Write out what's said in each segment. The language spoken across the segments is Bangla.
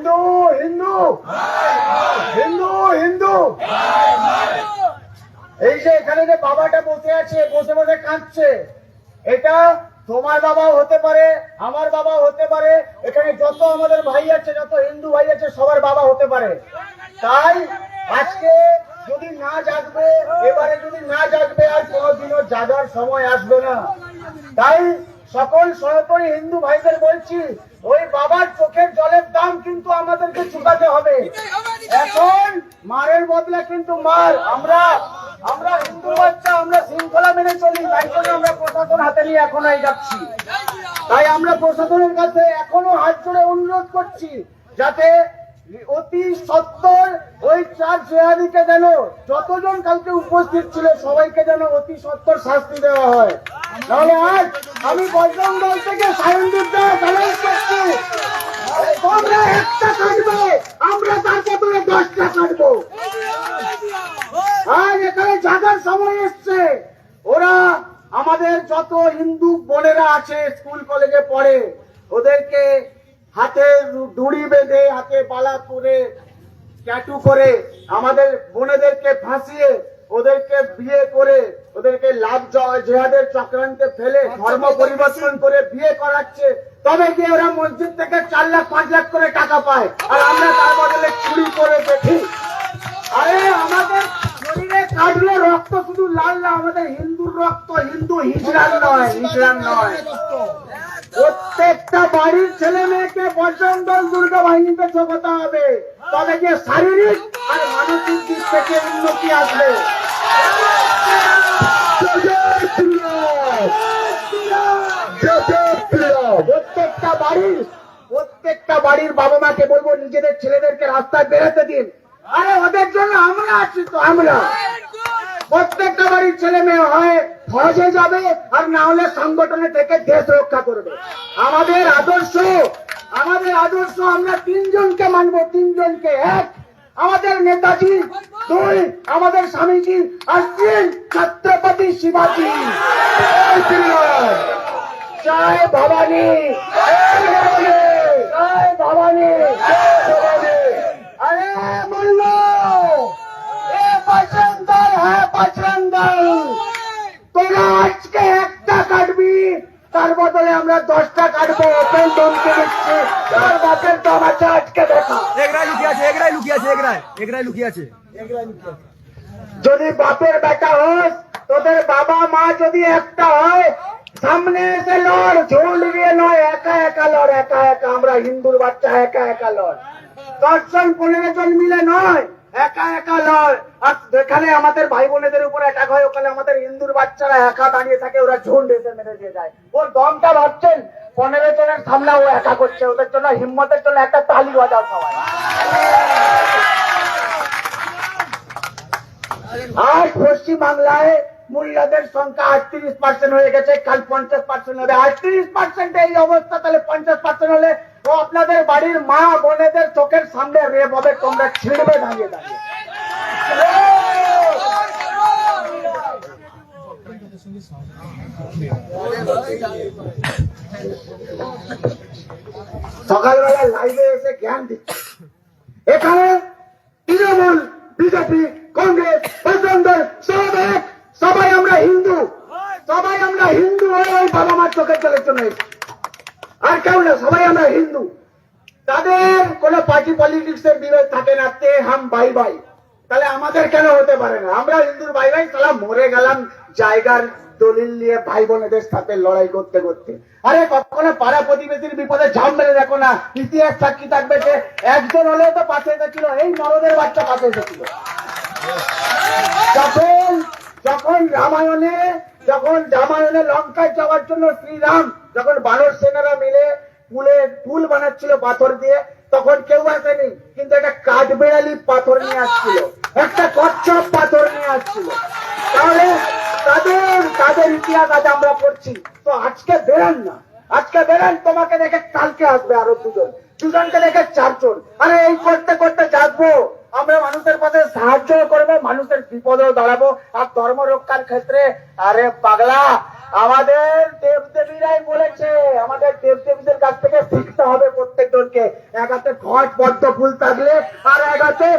হিন্দু হিন্দু। হিন্দু হিন্দু। এই যে এখানে যে বাবাটা বসে আছে, বসে বসে কাঁদছে, এটা তোমার বাবাও হতে পারে, আমার বাবাও হতে পারে, এখানে যত আমাদের ভাই আছে, যত হিন্দু ভাই আছে, সবার বাবা হতে পারে। তাই আজকে যদি না জাগবে, এবারে যদি না জাগবে, আর কোনোদিনও জাগার সময় আসবে না। তাই সকল সনাতনী হিন্দু ভাইদের বলছি, ওই বাবার চোখের জলের দাম কিন্তু আমাদেরকে চুকাতে হবে। এখন মারের বদলে কিন্তু মার। আমরা আমরা হিন্দু বাচ্চা, আমরা শৃঙ্খলা মেনে চলি, তাই জন্য আমরা প্রশাসন হাতে নিয়ে এখন যাচ্ছি। তাই আমরা প্রশাসনের কাছে এখনও হাত জোড়ে অনুরোধ করছি, যাতে অতি সত্তর ওই চার জেহাদিকে যেন যতজন কালকে উপস্থিত ছিল সবাইকে যেন অতি সত্তর শাস্তি দেওয়া হয়। তাহলে আজ আমি বজরং দল থেকে সায়নদীপ দাস চ্যালেঞ্জ করছি। তোমরা একটা কাটবে, আমরা তার বদলে দশটা কাটবো। আর এখানে জাগার সময় এসছে, ওরা আমাদের যত হিন্দু বোনেরা আছে, স্কুল, কলেজে পড়ে, ওদেরকে হাতে দড়ি বেঁধে হাতে পালা করে ট্যাটু করে আমাদের বোনেদেরকে ফাঁসিয়ে ওদেরকে বিয়ে করে ওদেরকে লাভ জেহাদের চক্রান্তে ফেলে ধর্ম পরিবর্তন করে বিয়ে করাচ্ছে। তবে গিয়ে ওরা মসজিদ থেকে চার লাখ পাঁচ লাখ করে টাকা পায়? আর আমরা তার বদলে চুরি করে দেখি। আরে আমাদের শরীরে কাটলে রক্ত শুধু লাল না আমাদের হিন্দুর রক্ত হিন্দু হিজড়ান নয় হিজড়ান নয়। প্রত্যেকটা বাড়ির ছেলে মেয়েকে দল দুর্গা বাহিনীতে যোগতে হবে। তবে যে শারীরিক আর মানসিক দিক থেকে উন্নতি আসবে। প্রত্যেকটা বাড়ির প্রত্যেকটা বাড়ির বাবা মাকে বলব, নিজেদের ছেলেদেরকে রাস্তায় বেরোতে দিন। আরে, ওদের জন্য আমরা আছি তো, আমরা। প্রত্যেকটা বাড়ির ছেলে মেয়ে হয় ফৌজে যাবে আর না হলে সংগঠনে থেকে দেশ রক্ষা করবে। আমাদের আদর্শ আমাদের আদর্শ, আমরা তিনজনকে মানব, তিনজনকে এক। আমাদের নেতাজি, দুই আমাদের স্বামীজি, আর তিন ছত্রপতি শিবাজি। চায় ভবানী। যদি বাপের বেটা হোস তোদের বাবা মা যদি একটা হয়, সামনে এসে লড়, ঝোল দিয়ে নয় একা একা লড়, একা একা, আমরা হিন্দুর বাচ্চা, একা একা লড়। দশজন পনেরো জন মিলে নয়, একা একা লড়। আর যেখানে আমাদের ভাই বোনেদের উপর অ্যাটাক হয়, ওখানে আমাদের হিন্দুর বাচ্চারা একা দাঁড়িয়ে থাকে, ওরা ঝুন্ড এসে মেরে দিয়ে যায়। ওর দমটা ভাবছেন পনেরো জনের সামনে ও একা করছে, ওদের জন্য হিম্মতের জন্য একটা তালি বাজাও সবাই। আজ পশ্চিম বাংলায় মহিলাদের সংখ্যা আটত্রিশ পার্সেন্ট হয়ে গেছে, কাল পঞ্চাশ পার্সেন্ট হবে। আটত্রিশ পার্সেন্ট এই অবস্থা, তাহলে পঞ্চাশ পার্সেন্ট হলে ও আপনাদের বাড়ির মা বোনেদের চোখের সামনে রেপ হবে, তোমরা ছিঁড়বে দাঁড়িয়ে দাঁড়িয়ে। সকালবেলা লাইভে এসে জ্ঞান দিচ্ছে। এখানে তৃণমূল, বিজেপি, কংগ্রেস সব এক সবাই আমরা হিন্দু। সবাই আমরা হিন্দু হয়ে বাবা মার চোখের জন্য এসেছি। আর কেউ না, সবাই আমরা হিন্দু। তাদের কোন পার্টি পলিটিক্স এর বিরোধ থাকে না, তে হাম ভাই ভাই তাহলে আমাদের কেন হতে পারে না? আমরা হিন্দুর ভাই ভাই তাহলে মরে গেলাম জায়গার দলিল নিয়ে ভাই বোনেদের সাথে লড়াই করতে করতে। আরে কখনো পাড়া প্রতিবেশীর বিপদে ঝাম মেরে দেখো না, ইতিহাস সাক্ষী থাকবে যে একজন হলেও তো পাশে এসেছিল, এই মরদের বাচ্চা পাশে এসেছিল। যখন যখন রামায়ণে যখন রামায়ণে লঙ্কায় যাওয়ার জন্য শ্রীরাম, যখন বানর সেনারা মিলে পুলে, পুল বানাচ্ছিল পাথর দিয়ে, তখন কেউ আসেনি, কিন্তু একটা কাঠবেড়ালি পাথর নিয়ে আসছিল, একটা কচ্ছপ পাথর নিয়ে আসছিল। তাহলে তাদের তাদের ইতিহাস আজ আমরা পড়ছি। তো আজকে বেরান না। আজকে বেরান, তোমাকে দেখে কালকে আসবে আরও দুজন। দুজনকে দেখে চারজন। আরে, এই করতে করতে যাব আমরা মানুষের পাশে সাহায্য করব, মানুষের বিপদেও দাঁড়াবো। আর ধর্ম রক্ষার ক্ষেত্রে, আরে পাগলা, আমাদের দেবদেবীরাই বলেছে, আমাদের দেবদেবীদের কাছ থেকে শিখতে হবে প্রত্যেকজনকে। এক হাতে ঘট পদ্ম ফুল থাকলে, আর এক হাতে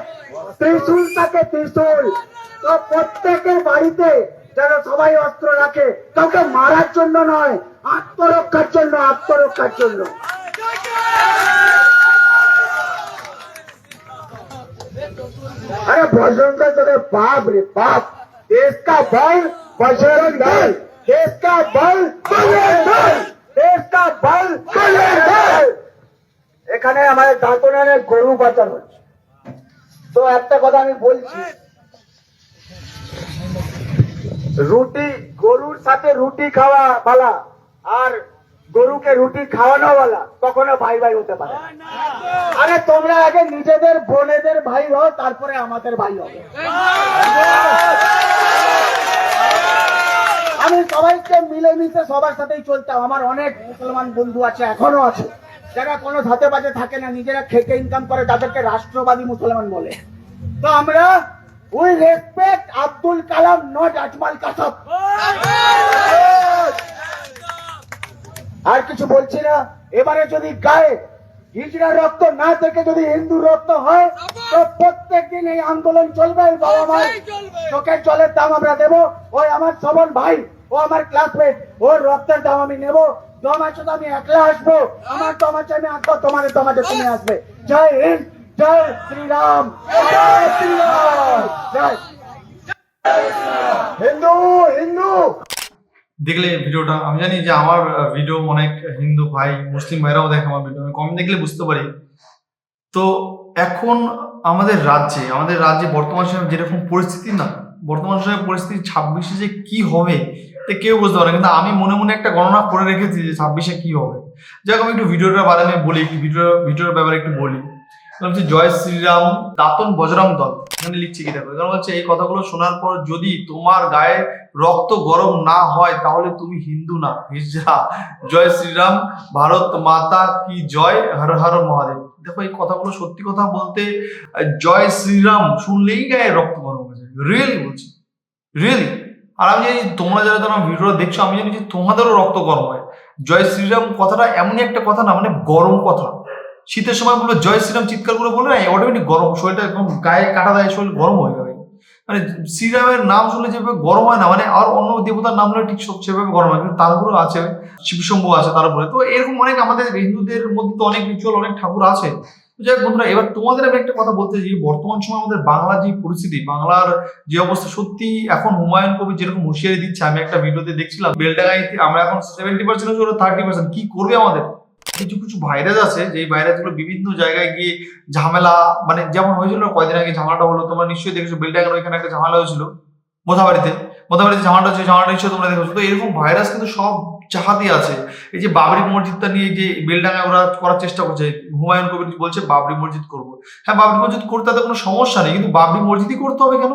ত্রিশূল থাকে ত্রিশূল। তো প্রত্যেকের বাড়িতে যেন সবাই অস্ত্র রাখে কাউকে মারার জন্য নয় আত্মরক্ষার জন্য আত্মরক্ষার জন্য अरे बजरंग तेरे बाप रे बाप देश का बल बजरंग दल देश का बल बजरंग दल देश का बल बजरंग दल এখানে আমাদের দাঁতনের গরু পাচার হচ্ছে তো একটা কথা আমি বলছি রুটি, গরুর সাথে রুটি খাওয়া বালা, আর গরুকে রুটি খাওয়ানো বালা, কখনো ভাই ভাই হতে পারে আরে, তোমরা আগে নিজেদের বোনেদের ভাই হও, তারপরে আমাদের ভাই হবে। আমি সবাইকে মিলেমিশে সবার সাথেই চলতাম। আমার অনেক মুসলমান বন্ধু আছে, এখনও আছে। যারা কোনো ধাতে বাজে থাকে না, নিজেরা খেতে ইনকাম করে, তাদেরকে রাষ্ট্রবাদী মুসলমান বলে। তো আমরা we respect Abdul Kalam not Ajmal Kasab আর কিছু বলছি না। এবারে যদি গায়ে হিজড়া রক্ত না থেকে যদি হিন্দু রক্ত হয় তো প্রত্যেক দিন এই আন্দোলন চলবে বাবা মার চোখের জলের দাম আমরা দেবো। ওই আমার সবল ভাই ও আমার ক্লাসমেট ওর রক্তের দাম আমি নেব। দম আছে তো আমি একলা আসব। আমার দম আছে আমি আসব তোমার দম আছে তুমি আসবে। জয় হিন্দ! জয় শ্রীরাম জয় শ্রীরাম, জয় হিন্দু হিন্দু। দেখলে ভিডিওটা, আমি জানি যে আমার ভিডিও অনেক হিন্দু ভাই, মুসলিম ভাইরাও দেখে আমার ভিডিও। আমি কম দেখলে বুঝতে পারি। তো এখন আমাদের রাজ্যে আমাদের রাজ্যে বর্তমান সময়ে যেরকম পরিস্থিতি না, বর্তমান সময়ে পরিস্থিতি ছাব্বিশে যে কি হবে তা কেউ বুঝতে পারে। কিন্তু আমি মনে মনে একটা গণনা করে রেখেছি যে ছাব্বিশে কি হবে। যাক, আমি একটু ভিডিওটার বারে আমি বলি, একটু ভিডিও, ভিডিওর ব্যাপারে একটু বলি। হচ্ছে জয় শ্রীরাম, দাতন বজরং দল। এখানে লিখছি কি দেখো? কারণ হচ্ছে এই কথাগুলো শোনার পর যদি তোমার গায়ে রক্ত গরম না হয়, তাহলে তুমি হিন্দু না। হিজড়া। জয় শ্রীরাম, ভারত মাতা কি জয়? হর হর মহাদেব। দেখো, এই কথাগুলো সত্যি কথা বলতে, জয় শ্রীরাম শুনলেই গায়ে রক্ত গরম হয়ে যায়। রিয়েলি বলছি। রিয়েলি আর আমি জানি, তোমরা যারা তোমার ভিডিওটা দেখছ, আমি জানি যে তোমাদেরও রক্ত গরম হয়। জয় শ্রীরাম কথাটা এমনই একটা কথা না মানে গরম কথা। শীতের সময় বলব জয় শ্রীরাম চিৎকার করে বলবে না অটোমেটিক গরম, শরীরটা একদম গায়ে কাটা দেয়, শরীর গরম হয়ে যাবে। মানে শ্রীরামের নাম শুনলে যেভাবে গরম হয় না মানে আর অন্য দেবতার নাম হলে ঠিক সেভাবে গরম হয়, কিন্তু তার উপরেও আছে শিবশম্ভু আছে তার উপরে। তো এরকম অনেক আমাদের হিন্দুদের মধ্যে তো অনেক রিচুয়াল অনেক ঠাকুর আছে। যাই বন্ধুরা, এবার তোমাদের আমি একটা কথা বলতে চাই, বর্তমান সময় আমাদের বাংলা যে পরিস্থিতি, বাংলার যে অবস্থা, সত্যি এখন হুমায়ুন কবি যেরকম হুঁশিয়ারি দিচ্ছে, আমি একটা ভিডিওতে দেখছিলাম, বেলডাঙ্গাইতে আমরা এখন সেভেন্টি পার্সেন্ট থার্টি পার্সেন্ট কি করবে আমাদের? কিছু কিছু ভাইরাস আছে যে ভাইরাসগুলো বিভিন্ন জায়গায় গিয়ে ঝামেলা মানে যেমন হয়েছিল কয়দিন আগে ঝামেলাটা হলো, তোমরা নিশ্চয়ই দেখেছ বেলডাঙ্গার ওইখানে একটা ঝামেলা হয়েছিল, মোথাবাড়িতে। মোথাবাড়িতে ঝামেলাটা হচ্ছে, ঝামেলাটা নিশ্চয়ই তোমরা দেখেছ। তো এরকম ভাইরাস কিন্তু সব জাহাতে আছে। এই যে বাবরি মসজিদটা নিয়ে যে বেলডাঙ্গায় ওরা করার চেষ্টা করছে, হুমায়ুন কবির বলছে, বাবরি মসজিদ করব। হ্যাঁ বাবরি মসজিদ করতে তাতে কোনো সমস্যা নেই, কিন্তু বাবরি মসজিদই করতে হবে কেন?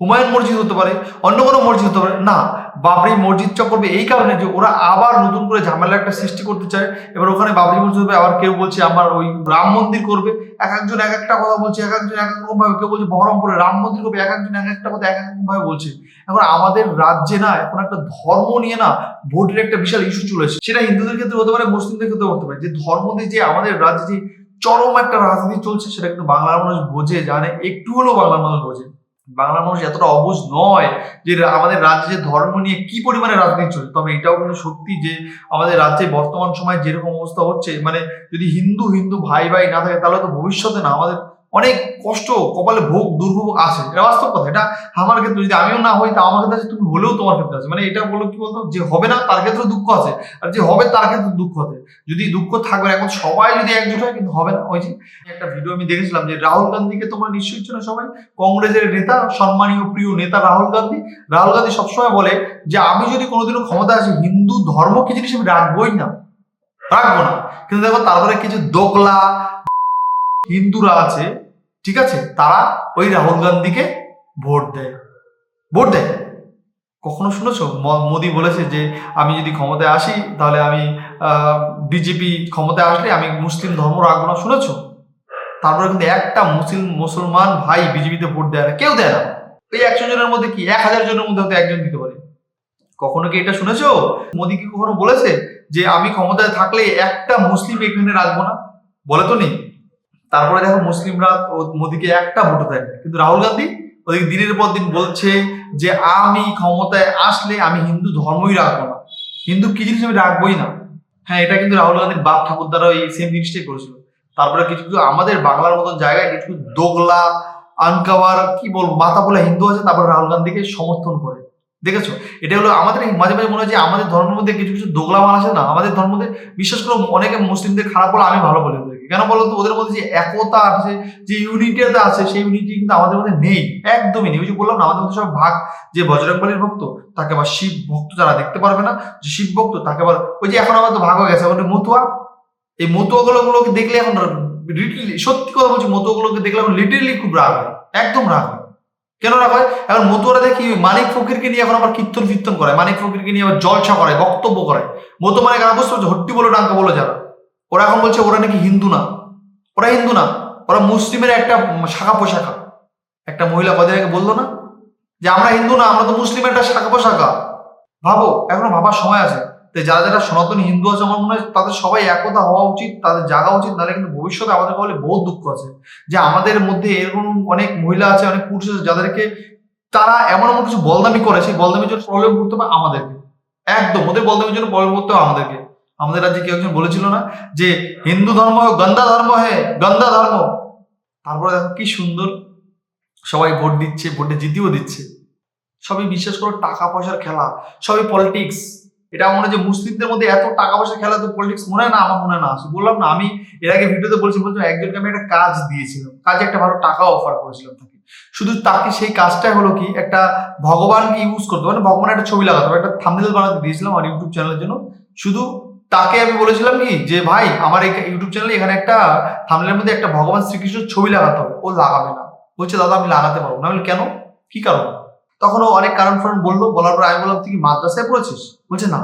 হুমায়ুন মসজিদ হতে পারে, অন্য কোনো মসজিদ হতে পারে, না। বাবরি মসজিদটা করবে এই কারণে যে ওরা আবার নতুন করে ঝামেলা একটা সৃষ্টি করতে চায়। এবার ওখানে বাবরি মসজিদ হবে, আবার কেউ বলছে আমার ওই রাম মন্দির করবে, এক একজন এক একটা কথা বলছে, এক একজন এক এক রকম ভাবে কেউ বলছে বহরমপুরে রাম মন্দির করবে, এক একজন এক একটা কথা এক এক রকম ভাবে বলছে। এখন আমাদের রাজ্যে না, এখন একটা ধর্ম নিয়ে না ভোটের একটা বিশাল ইস্যু চলে এসেছে। সেটা হিন্দুদের ক্ষেত্রে হতে পারে, মুসলিমদের ক্ষেত্রে হতে পারে। যে ধর্ম দিয়ে যে আমাদের রাজ্যে চরম একটা রাজনীতি চলছে, সেটা কিন্তু বাংলার মানুষ বোঝে, জানে, একটু হলেও বাংলার মানুষ বোঝে। বাংলার মানুষ এতটা অবুঝ নয় যে আমাদের রাজ্যে ধর্ম নিয়ে কি পরিমাণে রাজনীতি চলছে। তবে এটাও কিন্তু সত্যি যে আমাদের রাজ্যে বর্তমান সময়ে যেরকম অবস্থা হচ্ছে মানে যদি হিন্দু হিন্দু ভাই ভাই না থাকে, তাহলে তো ভবিষ্যতে না আমাদের অনেক কষ্ট, কপালে ভোগ, দুর্ভোগ আছে। এটা বাস্তব কথা। এটা আমার ক্ষেত্রে যদি আমিও না হই, তা আমার ক্ষেত্রে আছে, তুমি হলেও তোমার ক্ষেত্রে আছে। মানে এটা বলো কি বলতো? যে হবে না, তার ক্ষেত্রে দুঃখ আছে। আর যে হবে, তার ক্ষেত্রে দুঃখ আছে। যদি দুঃখ থাকবে এখন সবাই যদি একজোট হয়, কিন্তু হবে না। ওই যে একটা ভিডিও আমি দেখেছিলাম যে রাহুল গান্ধীকে তোমরা নিশ্চয়ই চেনো সবাই? কংগ্রেসের নেতা, সম্মানীয়, প্রিয় নেতা রাহুল গান্ধী। রাহুল গান্ধী সবসময় বলে যে, আমি যদি কোনোদিনও ক্ষমতা আসি, হিন্দু ধর্ম কি জিনিস আমি রাখবোই না? রাখব না। কিন্তু দেখো, তারপরে কিছু দোকলা হিন্দুরা আছে, ঠিক আছে? তারা ওই রাহুল গান্ধীকে ভোট দেয়। ভোট দেয়। কখনো শুনেছো? মোদি বলেছে যে, আমি যদি ক্ষমতায় আসি, তাহলে আমি বিজেপি ক্ষমতায় আসলে আমি মুসলিম ধর্ম রাখব না। শুনেছো? তারপরে কিন্তু একটা মুসলিম, মুসলমান ভাই বিজেপিতে ভোট দেয় না। কেউ দেয় না। ওই একশো জনের মধ্যে কি? এক হাজার জনের মধ্যে হয়তো একজন দিতে পারে। কখনো কি এটা শুনেছ? মোদি কি কখনো বলেছে যে, আমি ক্ষমতায় থাকলে একটা মুসলিম এখানে রাখব না? বলে তো নেই। তারপরে দেখো মুসলিমরা মোদিকে একটা ভোট দেয় কিন্তু রাহুল গান্ধী ওদিকে দিনের পর দিন বলছে যে, আমি ক্ষমতায় আসলে আমি হিন্দু ধর্মই রাখব না। হিন্দু কি জিনিস আমি রাখবোই না। হ্যাঁ এটা কিন্তু রাহুল গান্ধীর বাপ ঠাকুর দ্বারা এই সেম জিনিসটাই করেছিল। তারপরে কিছু কিছু আমাদের বাংলার মতন জায়গায় কিছু দোগলা, আনকাওয়ার, কি বলব মাথা বলে হিন্দু আছে, তারপরে রাহুল গান্ধীকে সমর্থন করে। দেখেছ? এটা হলো আমাদের মাঝে মাঝে মনে হয় যে আমাদের ধর্মের মধ্যে কিছু কিছু দোগলা মান আছে না, আমাদের ধর্মের মধ্যে বিশেষ করে, অনেকে মুসলিমদের খারাপ বলে আমি ভালো বলি কেন বলো তো? ওদের মধ্যে যে একতা আছে, যে ইউনিটিটা আছে, সেই ইউনিটি কিন্তু আমাদের মধ্যে নেই। একদমই নেই। ওই যে বললাম না, আমাদের মধ্যে সব ভাগ। যে বজরংবলীর ভক্ত, তাকে আবার শিব ভক্ত যারা দেখতে পারবে না, যে শিব ভক্ত, তাকে আবার ওই যে এখন আমাদের ভাগ হয়ে গেছে ওই মতুয়া। এই মতুয়াগুলো গুলোকে দেখলে এখন লিটারলি সত্যি কথা বলছি, মতুয়াগুলোকে দেখলে এখন লিটারলি খুব রাগ হয়। একদম রাগ হয়। কেন রাগ হয়? এখন মতুয়ারা দেখি মানিক ফকিরকে নিয়ে এখন আবার কীর্তন ফির্তন করে মানিক ফকিরকে নিয়ে আবার জলসা করে বক্তব্য করে মতো মানে কারা? বুঝতে পারছ? হট্টি বলো, ডাঙ্কা বলো যারা। ওরা এখন বলছে ওরা নাকি হিন্দু না। ওরা হিন্দু না। ওরা মুসলিমের একটা শাখা পোশাখা। একটা মহিলা কদিন আগে বলল না যে, আমরা হিন্দু না, আমরা তো মুসলিমের একটা শাখা পোশাখা। ভাবো, এখনও ভাবার সময় আছে। তো যারা যারা সনাতন হিন্দু আছে, আমার মনে হয় তাদের সবাই একতা হওয়া উচিত, তাদের জাগা উচিত, নাহলে কিন্তু ভবিষ্যতে আমাদের বলে বহুত দুঃখ আছে। যে, আমাদের মধ্যে এরকম অনেক মহিলা আছে, অনেক পুরুষ আছে, যাদেরকে তারা এমন এমন কিছু বলদামি করে সেই বলদামির জন্য প্রবলেম করতে হবে আমাদেরকে। একদম, ওদের বলদামির জন্য প্রবলেম করতে হবে আমাদেরকে। আমাদের রাজ্যে কেউ একজন বলেছিল না যে হিন্দু ধর্ম গন্দা ধর্ম হে গন্দা ধর্ম। তারপরে দেখো কি সুন্দর সবাই ভোট দিচ্ছে, ভোটে জিতিও দিচ্ছে। সবই বিশ্বাস করো টাকা পয়সার খেলা, সবই পলিটিক্স এটা মনে হয় যে মুসলিমদের মধ্যে এত টাকা পয়সার খেলা তো পলিটিক্স মনে হয় না? আমার মনে হয় না। বললাম না, আমি এর আগে ভিডিওতে বলছি, বলছিলাম একজনকে আমি একটা কাজ দিয়েছিলাম, কাজে একটা ভালো টাকা অফার করেছিলাম তাকে। শুধু তাকে সেই কাজটা হলো কি, একটা ভগবানকে ইউজ করতে মানে ভগবানের একটা ছবি লাগাতে একটা থাম্বনেল বানাতে দিয়েছিলাম আমার ইউটিউব চ্যানেলের জন্য। শুধু তাকে আমি বলেছিলাম কি, যে ভাই, আমার এই ইউটিউব চ্যানেলে এখানে একটা থামলের মধ্যে একটা ভগবান শ্রীকৃষ্ণের ছবি লাগাতে হবে। ও লাগাবে না। বলছে, দাদা, আমি লাগাতে পারব না। কেন? কি কারণ? তখন ও অনেক কারণ ফারণ বলল, বলার পর আমি বললাম, তুই কি মাদ্রাসায় পড়েছিস? বলছে, না।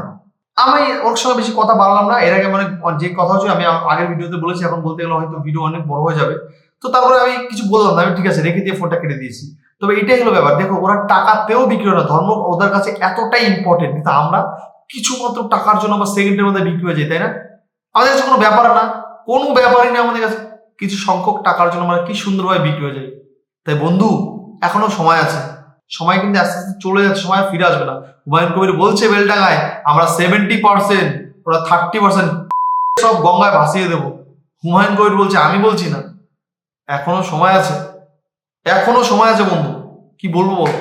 আমি ওর সঙ্গে বেশি কথা বাড়ালাম না। এর আগে মানে যে কথা হচ্ছে আমি আগের ভিডিওতে বলেছি, এখন বলতে গেলে হয়তো ভিডিও অনেক বড় হয়ে যাবে। তো তারপরে আমি কিছু বললাম না, আমি ঠিক আছে, রেখে দিয়ে ফোনটা কেটে দিয়েছি। তবে এটাই হলো ব্যাপার। দেখো, ওরা টাকাতেও বিক্রি হয় না। ধর্ম ওদের কাছে এতটাই ইম্পর্টেন্ট কিন্তু আমরা কিছু মাত্র টাকার জন্য বা সেকেন্ডের মধ্যে বিক্রি হয়ে যায়, তাই না? আমাদের কাছে কোনো ব্যাপার না, কোনো ব্যাপারই না আমাদের কাছে। কিছু সংখ্যক টাকার জন্য আমরা কি সুন্দরভাবে বিক্রি হয়ে যায়। তাই বন্ধু, এখনও সময় আছে। সময় কিন্তু আস্তে আস্তে চলে যাচ্ছে, সময় ফিরে আসবে না। হুমায়ুন কবির বলছে বেলডাঙায় আমরা সেভেন্টি পার্সেন্ট ওরা থার্টি পার্সেন্ট সব গঙ্গায় ভাসিয়ে দেবো। হুমায়ুন কবির বলছে, আমি বলছি না। এখনও সময় আছে। এখনও সময় আছে বন্ধু। কি বলব বল?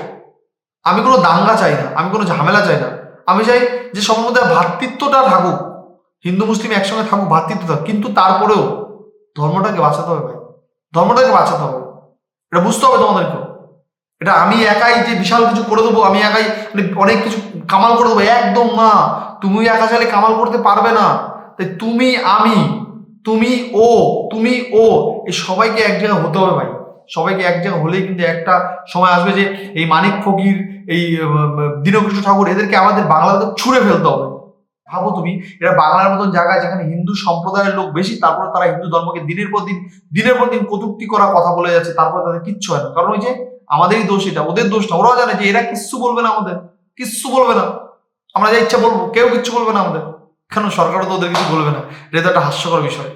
আমি কোনো দাঙ্গা চাই না, আমি কোনো ঝামেলা চাই না। আমি চাই যে মধ্যে ভ্রাতৃত্বটা থাকুক, হিন্দু, মুসলিম একসঙ্গে থাকুক ভ্রাতৃত্ব থাকুক কিন্তু তারপরেও ধর্মটাকে বাঁচাতে হবে ভাই। ধর্মটাকে বাঁচাতে হবে। এটা বুঝতে হবে তোমাদেরকে এটা আমি একাই যে বিশাল কিছু করে দেবো, আমি একাই মানে অনেক কিছু কামাল করে দেবো। একদম না। তুমি একা চাইলে কামাল করতে পারবে না। তাই তুমি, আমি, তুমি ও তুমি ও, এই সবাইকে এক জায়গায় হতে হবে ভাই। সবাইকে এক জায়গায় হলেই কিন্তু একটা সময় আসবে যে এই মানিক ফকির, এই দীনকৃষ্ণ ঠাকুর এদেরকে আমাদের বাংলাতে ছুঁড়ে ফেলতে হবে। ভাবো তুমি, এরা বাংলার মতন জায়গায় যেখানে হিন্দু সম্প্রদায়ের লোক বেশি, তারপরে তারা হিন্দু ধর্মকে দিনের পর দিন, দিনের পর দিন কটূক্তি করা কথা বলে যাচ্ছে, তারপরে তাদের কিচ্ছু হয় না। কারণ ওই যে আমাদেরই দোষ এটা, ওদের দোষ না, ওরাও জানে যে এরা কিচ্ছু বলবে না আমাদের, কিচ্ছু বলবে না। আমরা যা ইচ্ছা বলব, কেউ কিচ্ছু বলবে না আমাদের। কেন? সরকারও তো ওদের কিছু বলবে না। এটা একটা হাস্যকর বিষয়।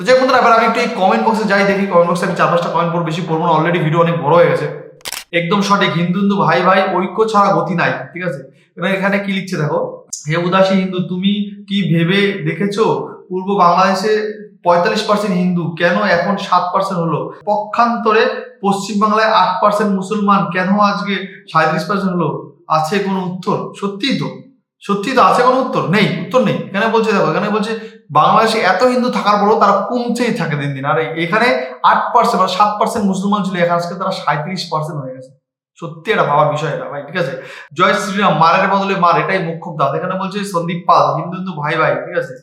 তো যাই বন্ধুরা, এবার আমি একটু এই কমেন্ট বক্সে যাই, দেখি কমেন্ট বক্সে আমি চার পাঁচটা কমেন্ট পড়ব, বেশি পড়ব না অলরেডি ভিডিও অনেক বড় হয়ে গেছে। একদম সঠিক, হিন্দু হিন্দু ভাই ভাই, ঐক্য ছাড়া গতি নাই, ঠিক আছে? এখানে কি লিখছে দেখো? হে উদাসী হিন্দু, তুমি কি ভেবে দেখেছ? পূর্ব বাংলাদেশে পঁয়তাল্লিশ পার্সেন্ট হিন্দু, কেন এখন সাত পার্সেন্ট হলো? পক্ষান্তরে পশ্চিম বাংলায় আট পার্সেন্ট মুসলমান, কেন আজকে সাঁত্রিশ পার্সেন্ট হলো? আছে কোনো উত্তর? সত্যিই তো। সত্যি তো আছে কোনো উত্তর? নেই উত্তর নেই। এখানে বলছে, দেখো, এখানে বলছে, বাংলাদেশে এত হিন্দু থাকার পরও তারা কমতেই থাকে দিন দিন। আর এখানে আট পার্সেন্ট বা সাত পার্সেন্ট মুসলমান ছিল, এখানে আজকে তারা সাঁত্রিশ পার্সেন্ট হয়ে গেছে। সত্যি এটা ভাবার বিষয় এটা, ভাই, ঠিক আছে? জয় শ্রীরাম, মারের বদলে মার, এটাই মুখ্য দাঁত। এখানে বলছে সন্দীপ পাল, হিন্দু হিন্দু ভাই ভাই, ঠিক আছে?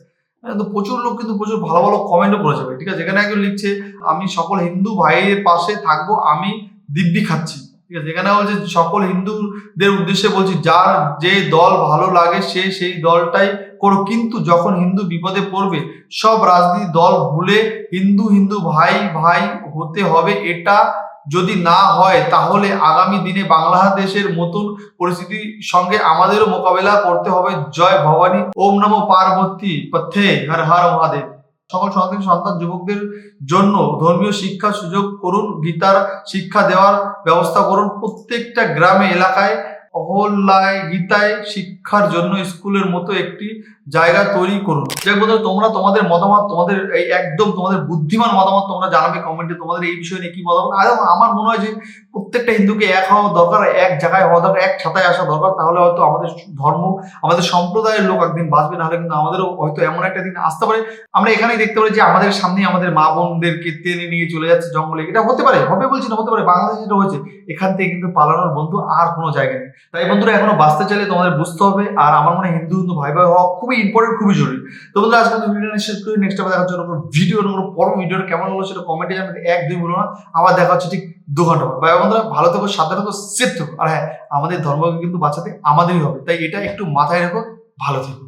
কিন্তু প্রচুর লোক কিন্তু প্রচুর ভালো ভালো কমেন্টও করেছে, ভাই, ঠিক আছে? এখানে একজন লিখছে, আমি সকল হিন্দু ভাইয়ের পাশে থাকব, আমি দিব্যি খাচ্ছি। ঠিক আছে? এখানে বলছে সকল হিন্দুদের উদ্দেশ্যে বলছি, যার যে দল ভালো লাগে, সে সেই দলটাই করো কিন্তু যখন হিন্দু বিপদে পড়বে, সব রাজনীতি দল ভুলে হিন্দু হিন্দু ভাই ভাই হতে হবে। এটা যদি না হয়, তাহলে আগামী দিনে বাংলাদেশের মতন পরিস্থিতির সঙ্গে আমাদেরও মোকাবেলা করতে হবে। জয় ভবানী। ওম নমো পার্বতী পথে। হর হর মহাদেব। সকল সনাতন সন্তান যুবকদের জন্য ধর্মীয় শিক্ষা সুযোগ করুন, গীতার শিক্ষা দেওয়ার ব্যবস্থা করুন। প্রত্যেকটা গ্রামে, এলাকায় অহল্লায় গীতায় শিক্ষার জন্য স্কুলের মতো একটি জায়গা তৈরি করুন। যাই বন্ধুরা, তোমরা তোমাদের মতামত, তোমাদের এই একদম তোমাদের বুদ্ধিমান মতামত তোমরা জানাবে কমেন্টে তোমাদের এই বিষয়ে নিয়ে কি মতামত। আর আমার মনে হয় যে প্রত্যেকটা হিন্দুকে এক হওয়া দরকার, এক জায়গায় হওয়া দরকার, এক ছাতায় আসা দরকার, তাহলে হয়তো আমাদের ধর্ম, আমাদের সম্প্রদায়ের লোক একদিন বাঁচবে, নাহলে কিন্তু আমাদেরও হয়তো এমন একটা দিন আসতে পারে। আমরা এখানেই দেখতে পারি যে আমাদের সামনে আমাদের মা বোনদেরকে টেনে নিয়ে চলে যাচ্ছে জঙ্গলে। এটা হতে পারে, হবে বলছি না, হতে পারে, বাংলাদেশে যেটা হয়েছে, এখান থেকে কিন্তু পালানোর বন্ধু আর কোনো জায়গা নেই। তাই বন্ধুরা, এখনও বাঁচতে চাইলে তোমাদের বুঝতে হবে, আর আমার মনে হয় হিন্দু হিন্দু ভাই ভাই হওয়া খুবই ইম্পর্টেন্ট খুবই জরুরি। তো বন্ধুরা, আজকে ভিডিও শেষ করি। নেক্সট আবার দেখার জন্য ভিডিও কোনো পর ভিডিও কেমন হলো সেটা কমেন্টে জানাতে এক, দুই বলো না। আবার দেখা হচ্ছে ঠিক দু ঘণ্টা পর। ভাই, বন্ধুরা, ভালো থাকো, সাবধানে থেকো সেফ থেকো। আর হ্যাঁ আমাদের ধর্মকে কিন্তু বাঁচাতে আমাদেরই হবে। তাই এটা একটু মাথায় রেখো, ভালো থেকো।